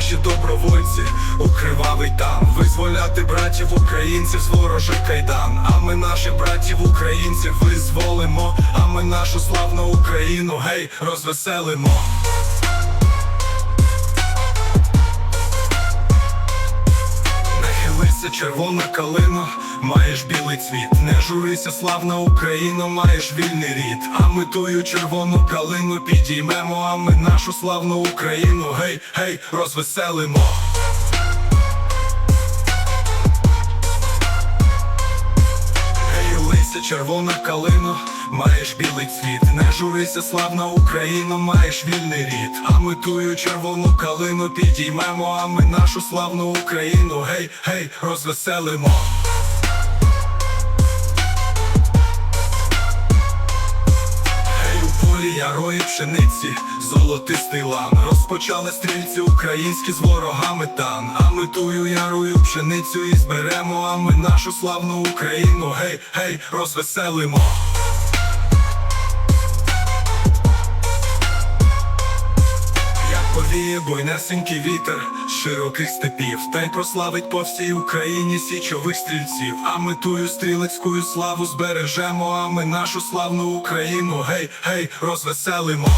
Наші добровольці. У кривавий там. Визволяти братів українців з ворожих кайдан. А ми наших братів українців визволимо. А ми нашу славну Україну, гей, розвеселимо червона калина, маєш білий цвіт, не журися, славна Україна, маєш вільний рід. А ми тую червону калину підіймемо, а ми нашу славну Україну, гей, гей, розвеселимо. Гей, червона калино, маєш білий цвіт, не журися, славна Україна, маєш вільний рід. А ми тую червону калину підіймемо, а ми нашу славну Україну, гей, гей, розвеселимо. Полі ярої пшениці, золотистий лан. Розпочали стрільці українські з ворогами тан. А ми тую ярою пшеницю і зберемо, а ми нашу славну Україну, гей, гей, розвеселимо. Повіє буйнесенький вітер широких степів, та й прославить по всій Україні січових стрільців. А ми тую стрілецькую славу збережемо, а ми нашу славну Україну, гей, гей, розвеселимо.